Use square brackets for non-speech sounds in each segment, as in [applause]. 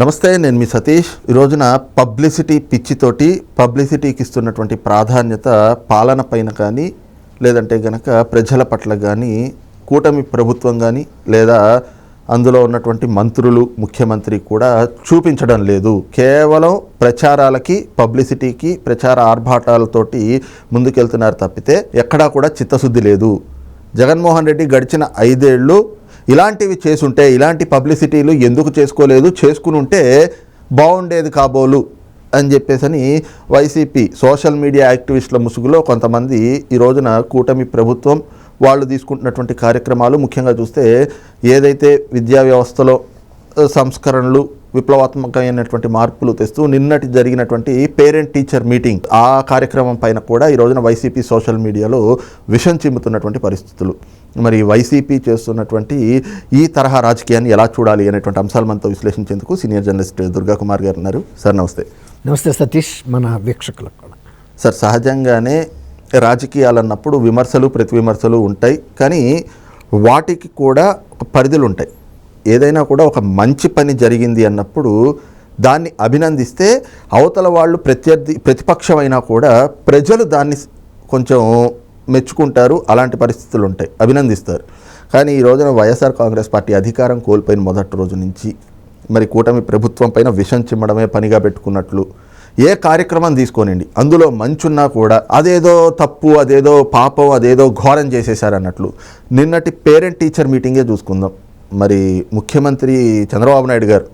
నమస్తే నేను మీ సతీష్. ఈ రోజున పబ్లిసిటీ పిచ్చితోటి పబ్లిసిటీకి ఇస్తున్నటువంటి ప్రాధాన్యత పాలన పైన కానీ లేదంటే గనక ప్రజల పట్ల కానీ కూటమి ప్రభుత్వం కానీ లేదా అందులో ఉన్నటువంటి మంత్రులు ముఖ్యమంత్రి కూడా చూపించడం లేదు. కేవలం ప్రచారాలకి పబ్లిసిటీకి ప్రచార ఆర్భాటాలతోటి ముందుకెళ్తున్నారు తప్పితే ఎక్కడా కూడా చిత్తశుద్ధి లేదు. జగన్మోహన్ రెడ్డి గడిచిన ఐదేళ్ళు ఇలాంటివి చేసుంటే ఇలాంటి పబ్లిసిటీలు ఎందుకు చేసుకోలేదు? చేసుకుని ఉంటే బాగుండేది కాబోలు అని చెప్పేసని వైసీపీ సోషల్ మీడియా యాక్టివిస్టుల ముసుగులో కొంతమంది ఈ రోజున కూటమి ప్రభుత్వం వాళ్ళు తీసుకుంటున్నటువంటి కార్యక్రమాలు ముఖ్యంగా చూస్తే ఏదైతే విద్యా వ్యవస్థలో సంస్కరణలు విప్లవాత్మకమైనటువంటి మార్పులు తెస్తూ నిన్నటి జరిగినటువంటి పేరెంట్ టీచర్ మీటింగ్ ఆ కార్యక్రమం పైన కూడా ఈ రోజున వైసీపీ సోషల్ మీడియాలో విషం చిమ్ముతున్నటువంటి పరిస్థితులు. మరి వైసీపీ చేస్తున్నటువంటి ఈ తరహా రాజకీయాన్ని ఎలా చూడాలి అనేటువంటి అంశాలు మనతో విశ్లేషించేందుకు సీనియర్ జర్నలిస్ట్ దుర్గా కుమార్ గారు ఉన్నారు. సార్ నమస్తే. నమస్తే సతీష్ మన వీక్షకులకు కూడా. సార్ సహజంగానే రాజకీయాలు అన్నప్పుడు విమర్శలు ప్రతి విమర్శలు ఉంటాయి. కానీ వాటికి కూడా ఒక పరిధులు ఉంటాయి ఏదైనా కూడా ఒక మంచి పని జరిగింది అన్నప్పుడు దాన్ని అభినందిస్తే అవతల వాళ్ళు ప్రత్యర్థి ప్రతిపక్షమైనా కూడా ప్రజలు దాన్ని కొంచెం మెచ్చుకుంటారు. అలాంటి పరిస్థితులు ఉంటాయి. అభినందిస్తారు. కానీ ఈ రోజున వైఎస్ఆర్ కాంగ్రెస్ పార్టీ అధికారం కోల్పోయిన మొదటి రోజు నుంచి మరి కూటమి ప్రభుత్వం పైన విషం చిమ్మడమే పనిగా పెట్టుకున్నట్లు ఏ కార్యక్రమం తీసుకోనండి. అందులో మంచున్నా కూడా అదేదో తప్పు అదేదో పాపం అదేదో ఘోరం చేసేశారన్నట్లు నిన్నటి పేరెంట్ టీచర్ మీటింగే చూసుకుందాం. మరి ముఖ్యమంత్రి చంద్రబాబు నాయుడు గారు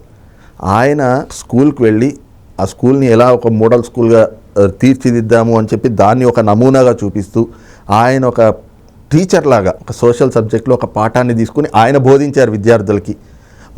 ఆయన స్కూల్కి వెళ్ళి ఆ స్కూల్ని ఎలా ఒక మోడల్ స్కూల్గా తీర్చిదిద్దాము అని చెప్పి దాన్ని ఒక నమూనాగా చూపిస్తూ ఆయన ఒక టీచర్ లాగా ఒక సోషల్ సబ్జెక్ట్లో ఒక పాఠాన్ని తీసుకుని ఆయన బోధించారు విద్యార్థులకి.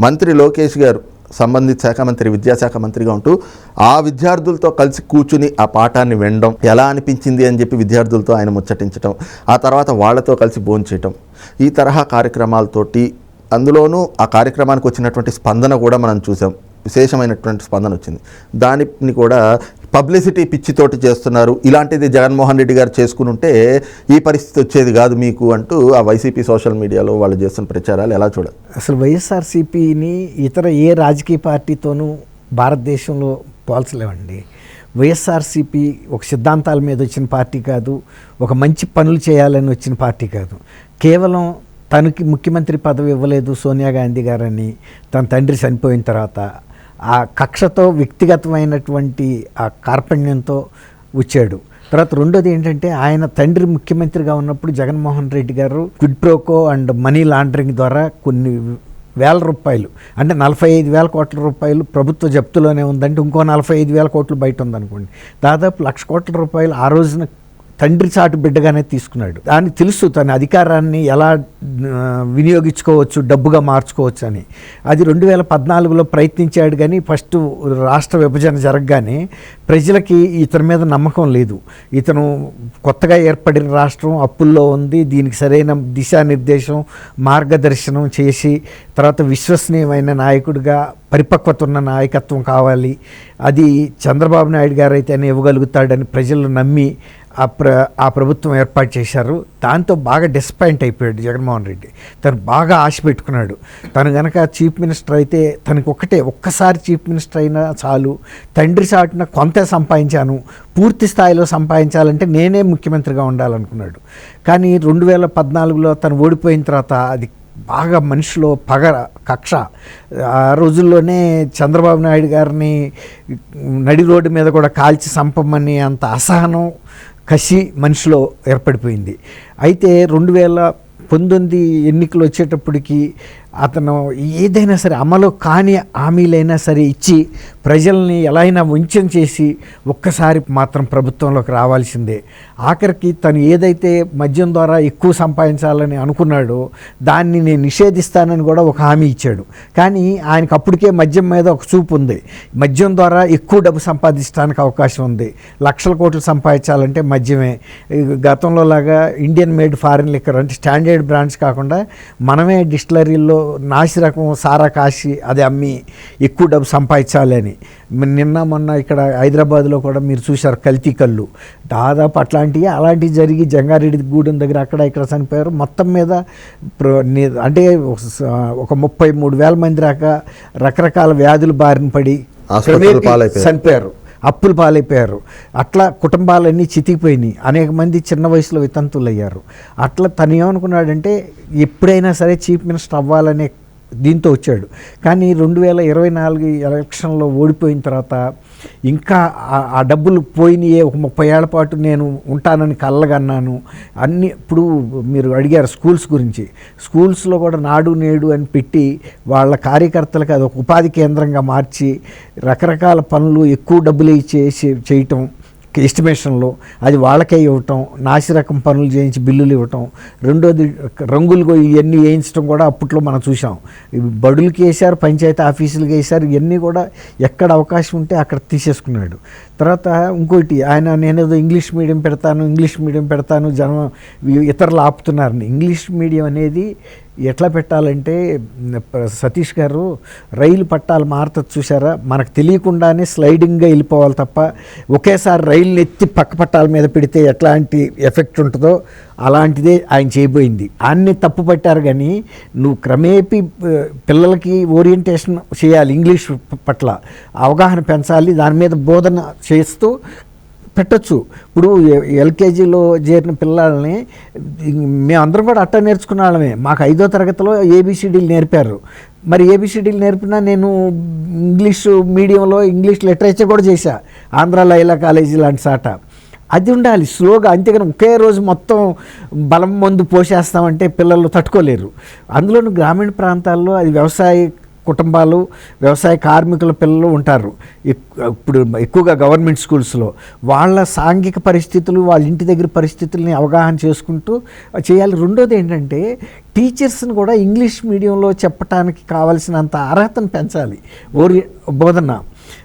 మంత్రి లోకేష్ గారు సంబంధిత శాఖ మంత్రి విద్యాశాఖ మంత్రిగా ఉంటూ ఆ విద్యార్థులతో కలిసి కూర్చుని ఆ పాఠాన్ని వినడం ఎలా అనిపించింది అని చెప్పి విద్యార్థులతో ఆయన ముచ్చటించటం ఆ తర్వాత వాళ్ళతో కలిసి భోంచేయటం ఈ తరహా కార్యక్రమాలతోటి అందులోనూ ఆ కార్యక్రమానికి వచ్చినటువంటి స్పందన కూడా మనం చూసాం. విశేషమైనటువంటి స్పందన వచ్చింది. దానిని కూడా పబ్లిసిటీ పిచ్చితోటి చేస్తున్నారు. ఇలాంటిది జగన్మోహన్ రెడ్డి గారు చేసుకుని ఉంటే ఈ పరిస్థితి వచ్చేది కాదు మీకు అంటూ ఆ వైసీపీ సోషల్ మీడియాలో వాళ్ళు చేస్తున్న ప్రచారాలు ఎలా చూడాలి? అసలు వైఎస్ఆర్సీపీని ఇతర ఏ రాజకీయ పార్టీతోనూ భారతదేశంలో పోల్చలేమండి. వైఎస్ఆర్సీపీ ఒక సిద్ధాంతాల మీద వచ్చిన పార్టీ కాదు ఒక మంచి పనులు చేయాలని వచ్చిన పార్టీ కాదు. కేవలం తనకి ముఖ్యమంత్రి పదవి ఇవ్వలేదు సోనియా గాంధీ గారని తన తండ్రి చనిపోయిన తర్వాత ఆ కక్షతో వ్యక్తిగతమైనటువంటి ఆ కార్పణ్యంతో వచ్చాడు. తర్వాత రెండోది ఏంటంటే ఆయన తండ్రి ముఖ్యమంత్రిగా ఉన్నప్పుడు జగన్మోహన్ రెడ్డి గారు quid pro quo and money laundering ద్వారా కొన్ని వేల రూపాయలు అంటే నలభై ఐదు వేల కోట్ల రూపాయలు ప్రభుత్వ జప్తులోనే ఉందంటే ఇంకో నలభై ఐదు వేల కోట్లు బయట ఉందనుకోండి. దాదాపు లక్ష కోట్ల రూపాయలు ఆ రోజున తండ్రి చాటు బిడ్డగానే తీసుకున్నాడు. దాన్ని తెలుసు తన అధికారాన్ని ఎలా వినియోగించుకోవచ్చు డబ్బుగా మార్చుకోవచ్చు అని. అది రెండు వేల పద్నాలుగులో ప్రయత్నించాడు కానీ ఫస్ట్ రాష్ట్ర విభజన జరగగానే ప్రజలకి ఇతని మీద నమ్మకం లేదు. ఇతను కొత్తగా ఏర్పడిన రాష్ట్రం అప్పుల్లో ఉంది. దీనికి సరైన దిశానిర్దేశం మార్గదర్శనం చేసి తర్వాత విశ్వసనీయమైన నాయకుడిగా పరిపక్వత ఉన్న నాయకత్వం కావాలి. అది చంద్రబాబు నాయుడు గారు అయితే ఇవ్వగలుగుతాడని ప్రజలు నమ్మి ఆ ప్ర ఆ ప్రభుత్వం ఏర్పాటు చేశారు. దాంతో బాగా డిసప్పాయింట్ అయిపోయాడు జగన్మోహన్ రెడ్డి. తను బాగా ఆశ పెట్టుకున్నాడు. తను గనక చీఫ్ మినిస్టర్ అయితే తనకు ఒక్కటే ఒక్కసారి చీఫ్ మినిస్టర్ అయినా చాలు. తండ్రి సాటున కొంత సంపాదించాను. పూర్తి స్థాయిలో సంపాదించాలంటే నేనే ముఖ్యమంత్రిగా ఉండాలనుకున్నాడు. కానీ రెండు వేల పద్నాలుగులో తను ఓడిపోయిన తర్వాత అది బాగా మనిషిలో పగ కక్ష. ఆ రోజుల్లోనే చంద్రబాబు నాయుడు గారిని నడి రోడ్డు మీద కూడా కాల్చి సంపమని అంత అసహనం. కసి మనిషిలో ఏర్పడిపోయింది. అయితే రెండు వేల పంతొమ్మిది ఎన్నికలు వచ్చేటప్పటికి అతను ఏదైనా సరే అమలు కాని హామీలైనా సరే ఇచ్చి ప్రజల్ని ఎలా అయినా ఉంచం చేసి ఒక్కసారి మాత్రం ప్రభుత్వంలోకి రావాల్సిందే. ఆఖరికి తను ఏదైతే మద్యం ద్వారా ఎక్కువ సంపాదించాలని అనుకున్నాడో దాన్ని నేను నిషేధిస్తానని కూడా ఒక హామీ ఇచ్చాడు. కానీ ఆయనకు అప్పటికే మద్యం మీద ఒక చూపు ఉంది. మద్యం ద్వారా ఎక్కువ డబ్బు సంపాదించడానికి అవకాశం ఉంది. లక్షల కోట్లు సంపాదించాలంటే మద్యమే. గతంలో లాగా ఇండియన్ మేడ్ ఫారిన్ లిక్కర్ అంటే స్టాండర్డ్ బ్రాండ్స్ కాకుండా మనమే డిస్టిలరీల్లో నాసిరకం సారా కాసి అది అమ్మి ఎక్కువ డబ్బు సంపాదించాలి అని. నిన్న మొన్న ఇక్కడ హైదరాబాద్లో కూడా మీరు చూశారు కల్తీ కళ్ళు. దాదాపు అట్లాంటివి అలాంటివి జరిగి జంగారెడ్డి గూడెం దగ్గర అక్కడ ఇక్కడ చనిపోయారు. మొత్తం మీద అంటే ఒక ముప్పై మూడు వేల మంది దాకా రకరకాల వ్యాధులు బారిన పడి. చనిపోయారు. అప్పులు పాలైపోయారు. అట్లా కుటుంబాలన్నీ చితికిపోయినాయి. అనేక మంది చిన్న వయసులో వితంతులు అయ్యారు అట్లా తను ఏమనుకున్నాడంటే ఎప్పుడైనా సరే చీఫ్ మినిస్టర్ అవ్వాలనే దీంతో వచ్చాడు. కానీ రెండు వేల ఇరవై నాలుగు ఎలక్షన్లో ఓడిపోయిన తర్వాత ఇంకా ఆ- డబ్బులు పోయినాయే ఒక ముప్పై ఏళ్ళ పాటు నేను ఉంటానని కళ్ళగన్నాను అన్ని ఇప్పుడు మీరు అడిగారు స్కూల్స్ గురించి. స్కూల్స్లో కూడా నాడు నేడు అని పెట్టి వాళ్ళ కార్యకర్తలకు అది ఒక ఉపాధి కేంద్రంగా మార్చి రకరకాల పనులు ఎక్కువ డబ్బులు ఇచ్చేసి చేయటం ఎస్టిమేషన్లో అది వాళ్ళకే ఇవ్వటం నాసిరకం పనులు చేయించి బిల్లులు ఇవ్వటం రెండోది రంగులు ఇవన్నీ వేయించడం కూడా అప్పట్లో మనం చూసాం బడులకి వేశారు పంచాయతీ ఆఫీసులకి వేశారు ఇవన్నీ కూడా ఎక్కడ అవకాశం ఉంటే అక్కడ తీసేసుకున్నాడు. తర్వాత ఇంకోటి ఆయన నేనేదో ఇంగ్లీష్ మీడియం పెడతాను ఇంగ్లీష్ మీడియం పెడతాను జనం ఇతరులు ఆపుతున్నారని. ఇంగ్లీష్ మీడియం అనేది ఎట్లా పెట్టాలంటే సతీష్ గారు రైలు పట్టాలు మారుతుంది చూసారా మనకు తెలియకుండానే స్లైడింగ్గా వెళ్ళిపోవాలి తప్ప ఒకేసారి రైలుని ఎత్తి పక్క పట్టాల మీద పెడితే ఎట్లాంటి ఎఫెక్ట్ ఉంటుందో అలాంటిదే ఆయన చేయబోయింది. అన్ని తప్పు పట్టారు కానీ నువ్వు క్రమేపీ పిల్లలకి ఓరియంటేషన్ చేయాలి ఇంగ్లీష్ పట్ల. అవగాహన పెంచాలి దాని మీద బోధన చేస్తూ పెట్టచ్చు. ఇప్పుడు ఎల్కేజీలో చేరిన పిల్లల్ని మేమందరం కూడా అట్ట నేర్చుకున్న వాళ్ళమే. మాకు ఐదో తరగతిలో ఏబిసిడీలు నేర్పారు. మరి ఏబిసిడీలు నేర్పినా నేను ఇంగ్లీష్ మీడియంలో ఇంగ్లీష్ లిటరేచర్ కూడా చేశా. ఆంధ్ర లైలా కాలేజీ లాంటి సాట. అది ఉండాలి. స్లోగా అంతేగాని ఒకే రోజు మొత్తం బలం మందు పోసేస్తామంటే పిల్లలు తట్టుకోలేరు. అందులోనూ గ్రామీణ ప్రాంతాల్లో అది వ్యవసాయ కుటుంబాలు వ్యవసాయ కార్మికుల పిల్లలు ఉంటారు. ఎక్- ఇప్పుడు ఎక్కువగా గవర్నమెంట్ స్కూల్స్లో వాళ్ళ సాంఘిక పరిస్థితులు వాళ్ళ ఇంటి దగ్గర పరిస్థితుల్ని అవగాహన చేసుకుంటూ చేయాలి. రెండోది ఏంటంటే టీచర్స్ని కూడా ఇంగ్లీష్ మీడియంలో చెప్పడానికి కావాల్సినంత అర్హతను పెంచాలి. ఓరి బోధన.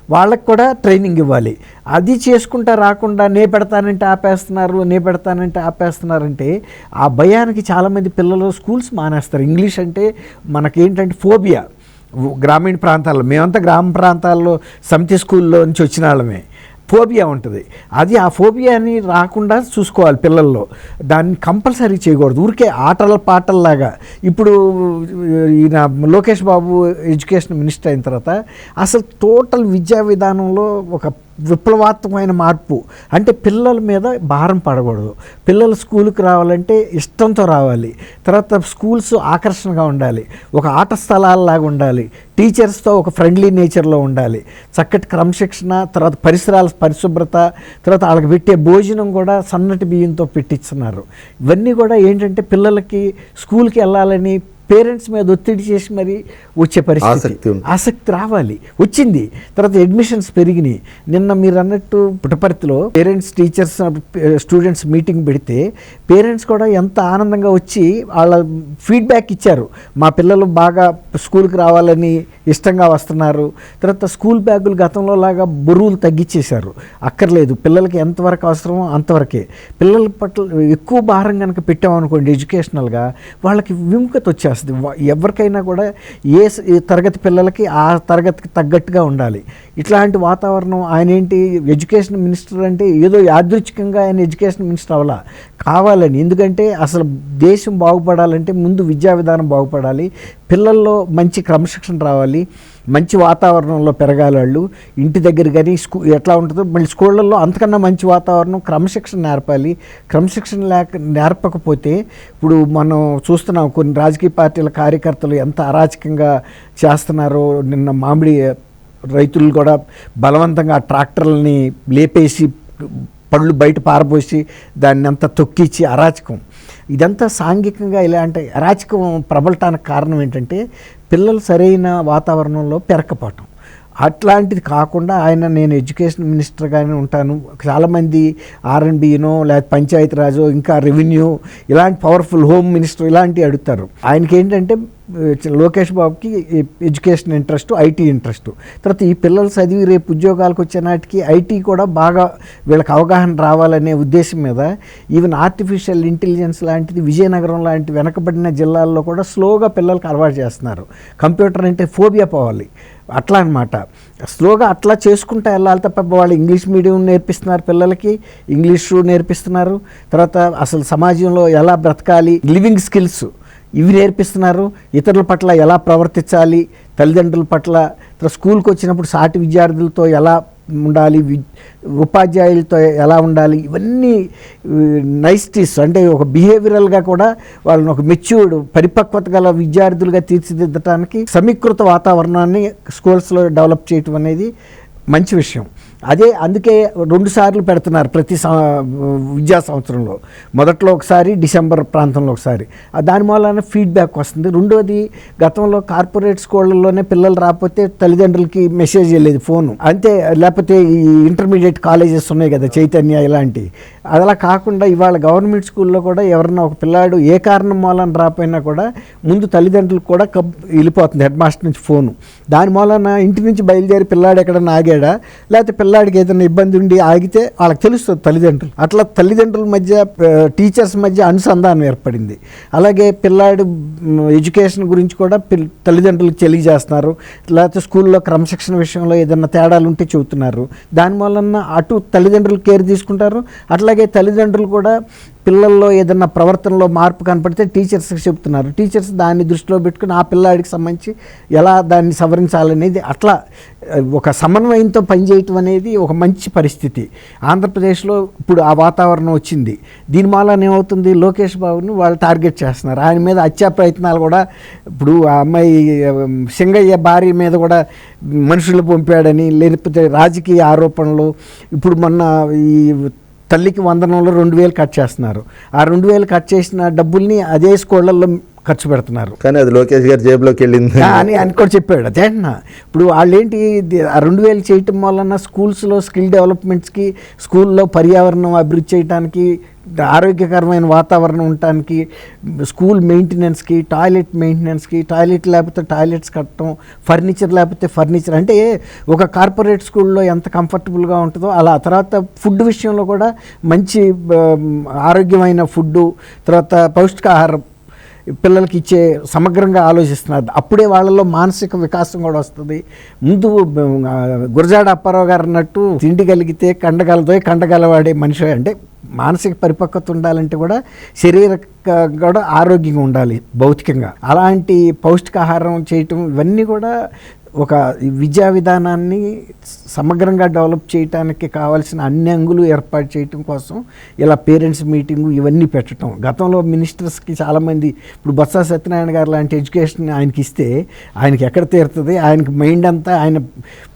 వాళ్ళకి కూడా ట్రైనింగ్ ఇవ్వాలి. అది చేసుకుంటా రాకుండా నే పెడతానంటే ఆపేస్తున్నారు నే పెడతానంటే ఆపేస్తున్నారంటే ఆ భయానికి చాలామంది పిల్లలు స్కూల్స్ మానేస్తారు. ఇంగ్లీష్ అంటే మనకేంటంటే ఫోబియా. గ్రామీణ ప్రాంతాల్లో మేమంతా గ్రామ ప్రాంతాల్లో సమితి స్కూల్లో నుంచి వచ్చిన వాళ్ళమే. ఫోబియా ఉంటుంది. అది ఆ ఫోబియాని రాకుండా చూసుకోవాలి పిల్లల్లో. దాన్ని కంపల్సరీ చేయకూడదు. ఊరికే ఆటల పాటల్లాగా. ఇప్పుడు ఈయన లోకేష్ బాబు ఎడ్యుకేషన్ మినిస్టర్ అయిన తర్వాత అసలు టోటల్ విద్యా విధానంలో ఒక విప్లవాత్మకమైన మార్పు. అంటే పిల్లల మీద భారం పడకూడదు. పిల్లలు స్కూల్కి రావాలంటే ఇష్టంతో రావాలి. తర్వాత స్కూల్స్ ఆకర్షణగా ఉండాలి. ఒక ఆట స్థలాల్లాగా ఉండాలి. టీచర్స్తో ఒక ఫ్రెండ్లీ నేచర్లో ఉండాలి. చక్కటి క్రమశిక్షణ తర్వాత పరిసరాల పరిశుభ్రత తర్వాత వాళ్ళకి పెట్టే భోజనం కూడా సన్నటి బియ్యంతో పెట్టిస్తున్నారు. ఇవన్నీ కూడా ఏంటంటే పిల్లలకి స్కూల్కి వెళ్ళాలని పేరెంట్స్ మీద ఒత్తిడి చేసి మరి వచ్చే పరిస్థితి. ఆసక్తి రావాలి. వచ్చింది. తర్వాత అడ్మిషన్స్ పెరిగినాయి. నిన్న మీరు అన్నట్టు పుట్టపర్తిలో పేరెంట్స్ టీచర్స్ స్టూడెంట్స్ మీటింగ్ పెడితే పేరెంట్స్ కూడా ఎంత ఆనందంగా వచ్చి వాళ్ళ ఫీడ్బ్యాక్ ఇచ్చారు. మా పిల్లలు బాగా స్కూల్కి రావాలని ఇష్టంగా వస్తున్నారు. తర్వాత స్కూల్ బ్యాగులు గతంలో లాగా బరువులు తగ్గించేశారు అక్కర్లేదు. పిల్లలకి ఎంతవరకు అవసరమో అంతవరకే. పిల్లల పట్ల ఎక్కువ భారం కనుక పెట్టామనుకోండి ఎడ్యుకేషనల్గా వాళ్ళకి విముఖత వచ్చేస్తుంది. చేస్తుంది ఎవరికైనా కూడా ఏ స- ఏ తరగతి పిల్లలకి ఆ తరగతికి తగ్గట్టుగా ఉండాలి. ఇట్లాంటి వాతావరణం ఆయన ఏంటి ఎడ్యుకేషన్ మినిస్టర్ అంటే ఏదో యాదృచ్ఛికంగా ఆయన ఎడ్యుకేషన్ మినిస్టర్ అవ్వాలా. కావాలని. ఎందుకంటే అసలు దేశం బాగుపడాలంటే ముందు విద్యా విధానం బాగుపడాలి. పిల్లల్లో మంచి క్రమశిక్షణ రావాలి. మంచి వాతావరణంలో పెరగాలి వాళ్ళు. ఇంటి దగ్గర కానీ స్కూ ఎట్లా ఉంటుందో మళ్ళీ స్కూళ్ళల్లో అంతకన్నా మంచి వాతావరణం క్రమశిక్షణ నేర్పాలి. క్రమశిక్షణ లేక నేర్పకపోతే ఇప్పుడు మనం చూస్తున్నాం కొన్ని రాజకీయ పార్టీల కార్యకర్తలు ఎంత అరాచకంగా చేస్తున్నారో నిన్న మామిడి రైతులు కూడా బలవంతంగా ట్రాక్టర్లని లేపేసి పళ్ళు బయట పారపోసి దాన్ని అంతా తొక్కిచ్చి అరాచకం. ఇదంతా సాంఘికంగా ఇలాంటి అరాచకం ప్రబలటానికి కారణం ఏంటంటే పిల్లలు సరైన వాతావరణంలో పెరకపోవటం అట్లాంటిది కాకుండా ఆయన నేను ఎడ్యుకేషన్ మినిస్టర్గానే ఉంటాను. చాలామంది ఆర్ఎన్బినో లేకపోతే పంచాయతీరాజో ఇంకా రెవెన్యూ ఇలాంటి పవర్ఫుల్ హోమ్ మినిస్టర్ ఇలాంటివి అడుగుతారు. ఆయనకి ఏంటంటే లోకేష్ బాబుకి ఎడ్యుకేషన్ ఇంట్రెస్ట్ ఐటీ ఇంట్రెస్ట్. తర్వాత ఈ పిల్లలు చదివి రేపు ఉద్యోగాలకు వచ్చే నాటికి ఐటీ కూడా బాగా వీళ్ళకి అవగాహన రావాలనే ఉద్దేశం మీద ఈవెన్ ఆర్టిఫిషియల్ ఇంటెలిజెన్స్ లాంటిది విజయనగరం లాంటి వెనకబడిన జిల్లాల్లో కూడా స్లోగా పిల్లలకి అలవాటు చేస్తున్నారు. కంప్యూటర్ అంటే ఫోబియా పోవాలి. అట్లా అనమాట స్లోగా అట్లా చేసుకుంటూ వెళ్ళాలి తప్ప వాళ్ళు ఇంగ్లీష్ మీడియం నేర్పిస్తున్నారు పిల్లలకి ఇంగ్లీషు నేర్పిస్తున్నారు. తర్వాత అసలు సమాజంలో ఎలా బ్రతకాలి లివింగ్ స్కిల్స్. ఇవి నేర్పిస్తున్నారు. ఇతరుల పట్ల ఎలా ప్రవర్తించాలి? తల్లిదండ్రుల పట్ల స్కూల్కి వచ్చినప్పుడు సాటి విద్యార్థులతో ఎలా ఉండాలి? ఉపాధ్యాయులతో ఎలా ఉండాలి? ఇవన్నీ నైస్టీస్ అంటే ఒక బిహేవియరల్గా కూడా వాళ్ళని ఒక మెచ్యూర్డ్ పరిపక్వత గల విద్యార్థులుగా తీర్చిదిద్దటానికి సమీకృత వాతావరణాన్ని స్కూల్స్లో డెవలప్ చేయటం అనేది మంచి విషయం. అదే అందుకే రెండు సార్లు పెడుతున్నారు ప్రతి విద్యా సంవత్సరంలో. మొదట్లో ఒకసారి డిసెంబర్ ప్రాంతంలో ఒకసారి. దాని మూలన ఫీడ్బ్యాక్ వస్తుంది. రెండోది గతంలో కార్పొరేట్ స్కూళ్ళలోనే పిల్లలు రాకపోతే తల్లిదండ్రులకి మెసేజ్ వెళ్ళేది ఫోను. అంతే లేకపోతే ఈ ఇంటర్మీడియట్ కాలేజెస్ ఉన్నాయి కదా చైతన్య ఇలాంటి. అలా కాకుండా ఇవాళ గవర్నమెంట్ స్కూల్లో కూడా ఎవరన్నా ఒక పిల్లాడు ఏ కారణం మూలన రాపోయినా కూడా ముందు తల్లిదండ్రులకు కూడా కబ్ వెళ్ళిపోతుంది హెడ్ మాస్టర్ నుంచి ఫోను. దాని మూలన ఇంటి నుంచి బయలుదేరి పిల్లాడు ఎక్కడన్నా ఆగాడా? లేకపోతే పిల్ల పిల్లాడికి ఏదైనా ఇబ్బంది ఉండి ఆగితే వాళ్ళకి తెలుస్తుంది తల్లిదండ్రులు. అట్లా తల్లిదండ్రుల మధ్య టీచర్స్ మధ్య అనుసంధానం ఏర్పడింది. అలాగే పిల్లాడు ఎడ్యుకేషన్ గురించి కూడా పిల్ తల్లిదండ్రులకు తెలియజేస్తున్నారు. లేకపోతే స్కూల్లో క్రమశిక్షణ విషయంలో ఏదైనా తేడాలు ఉంటే చెబుతున్నారు. దాని వలన అటు తల్లిదండ్రులు కేర్ తీసుకుంటారు. అట్లాగే తల్లిదండ్రులు కూడా పిల్లల్లో ఏదన్నా ప్రవర్తనలో మార్పు కనపడితే టీచర్స్కి చెప్తున్నారు. టీచర్స్ దాన్ని దృష్టిలో పెట్టుకుని ఆ పిల్లాడికి సంబంధించి ఎలా దాన్ని సవరించాలనేది అట్లా ఒక సమన్వయంతో పనిచేయటం అనేది ఒక మంచి పరిస్థితి. ఆంధ్రప్రదేశ్లో ఇప్పుడు ఆ వాతావరణం వచ్చింది. దీని వలన ఏమవుతుంది లోకేష్ బాబుని వాళ్ళు టార్గెట్ చేస్తున్నారు. ఆయన మీద హత్యా ప్రయత్నాలు కూడా ఇప్పుడు ఆ అమ్మాయి సింగయ్య భార్య మీద కూడా మనుషులు పంపాడని లేకపోతే రాజకీయ ఆరోపణలు. ఇప్పుడు మొన్న ఈ తల్లికి వందనంలో రెండు వేలు కట్ చేస్తున్నారు. ఆ రెండు వేలు కట్ చేసిన డబ్బుల్ని అదే స్కూళ్ళల్లో ఖర్చు పెడుతున్నారు. కానీ అది లోకేష్ గారి జేబులోకి వెళ్ళింది. అని అని కూడా చెప్పాడు. అదే అన్న. ఇప్పుడు వాళ్ళు ఏంటి రెండు వేలు చేయటం వలన స్కూల్స్లో స్కిల్ డెవలప్మెంట్స్కి స్కూల్లో పర్యావరణం అభివృద్ధి చేయడానికి ఆరోగ్యకరమైన వాతావరణం ఉండటానికి స్కూల్ మెయింటెనెన్స్కి టాయిలెట్ మెయింటెనెన్స్కి టాయిలెట్ లేకపోతే టాయిలెట్స్ కట్టడం ఫర్నిచర్ లేకపోతే ఫర్నిచర్ అంటే ఒక కార్పొరేట్ స్కూల్లో ఎంత కంఫర్టబుల్గా ఉంటుందో అలా. తర్వాత ఫుడ్ విషయంలో కూడా మంచి ఆరోగ్యమైన ఫుడ్డు తర్వాత పౌష్టికాహారం పిల్లలకి ఇచ్చే సమగ్రంగా ఆలోచిస్తున్నారు. అప్పుడే వాళ్ళలో మానసిక వికాసం కూడా వస్తుంది. ముందు గురజాడ అప్పారావు గారు అన్నట్టు తిండి కలిగితే కండగలదో కండగలవాడే మనిషి అంటే మానసిక పరిపక్వత ఉండాలంటే కూడా శరీర కూడా ఆరోగ్యంగా ఉండాలి భౌతికంగా. అలాంటి పౌష్టికాహారం చేయటం ఇవన్నీ కూడా ఒక విద్యా విధానాన్ని సమగ్రంగా డెవలప్ చేయడానికి కావాల్సిన అన్ని అంగులు ఏర్పాటు చేయటం కోసం ఇలా పేరెంట్స్ మీటింగు ఇవన్నీ పెట్టడం గతంలో మినిస్టర్స్కి చాలామంది ఇప్పుడు బొత్స సత్యనారాయణ గారు లాంటి ఎడ్యుకేషన్ ఆయనకి ఇస్తే ఆయనకి ఎక్కడ తీరుతుంది? ఆయనకి మైండ్ అంతా ఆయన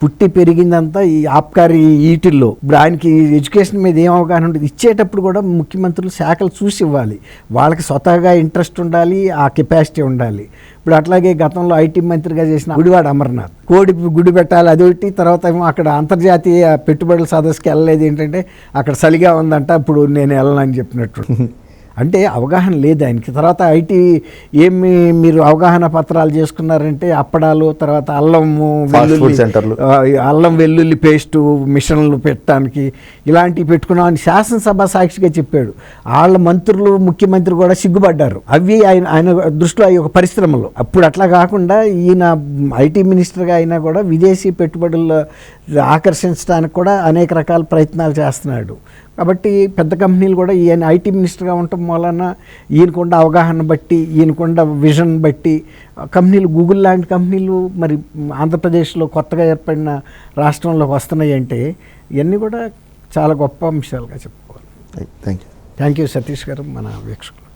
పుట్టి పెరిగిందంతా ఈ ఆప్కారి ఈటిల్లో. ఇప్పుడు ఆయనకి ఎడ్యుకేషన్ మీద ఏం అవగాహన ఉంటుంది? ఇచ్చేటప్పుడు కూడా ముఖ్యమంత్రులు శాఖలు చూసి ఇవ్వాలి. వాళ్ళకి స్వతహాగా ఇంట్రెస్ట్ ఉండాలి ఆ కెపాసిటీ ఉండాలి. ఇప్పుడు అట్లాగే గతంలో ఐటీ మంత్రిగా చేసిన గుడివాడ అమర్నాథ్. కోడి గుడి పెట్టాలి అదొకటి తర్వాత ఏమో అక్కడ అంతర్జాతీయ పెట్టుబడుల సదస్సుకి వెళ్ళలేదు ఏంటంటే అక్కడ చలిగా ఉందంట ఇప్పుడు నేను వెళ్ళనని చెప్పినట్టు. [laughs] అంటే అవగాహన లేదు ఆయనకి. తర్వాత ఐటీ ఏమి మీరు అవగాహన పత్రాలు చేసుకున్నారంటే అప్పడాలు తర్వాత అల్లము ఈ అల్లం వెల్లుల్లి పేస్టు మిషన్లు పెట్టడానికి ఇలాంటివి పెట్టుకున్నామని శాసనసభ సాక్షిగా చెప్పాడు. వాళ్ళ మంత్రులు ముఖ్యమంత్రి కూడా సిగ్గుపడ్డారు. అవి ఆయన ఆయన దృష్టిలో అవి ఒక పరిశ్రమలు. అప్పుడు అట్లా కాకుండా ఈయన ఐటీ మినిస్టర్గా అయినా కూడా విదేశీ పెట్టుబడులు ఆకర్షించడానికి కూడా అనేక రకాల ప్రయత్నాలు చేస్తున్నాడు. కాబట్టి పెద్ద కంపెనీలు కూడా ఈయన ఐటీ మినిస్టర్గా ఉండటం వలన ఈయనకుండా అవగాహన బట్టి ఈయనకుండా విజన్ బట్టి కంపెనీలు గూగుల్ లాంటి కంపెనీలు మరి ఆంధ్రప్రదేశ్లో కొత్తగా ఏర్పడిన రాష్ట్రంలోకి వస్తున్నాయి అంటే ఇవన్నీ కూడా చాలా గొప్ప అంశాలుగా చెప్పుకోవాలి. Thank you. Thank you Satish గారు మన వీక్షకులు.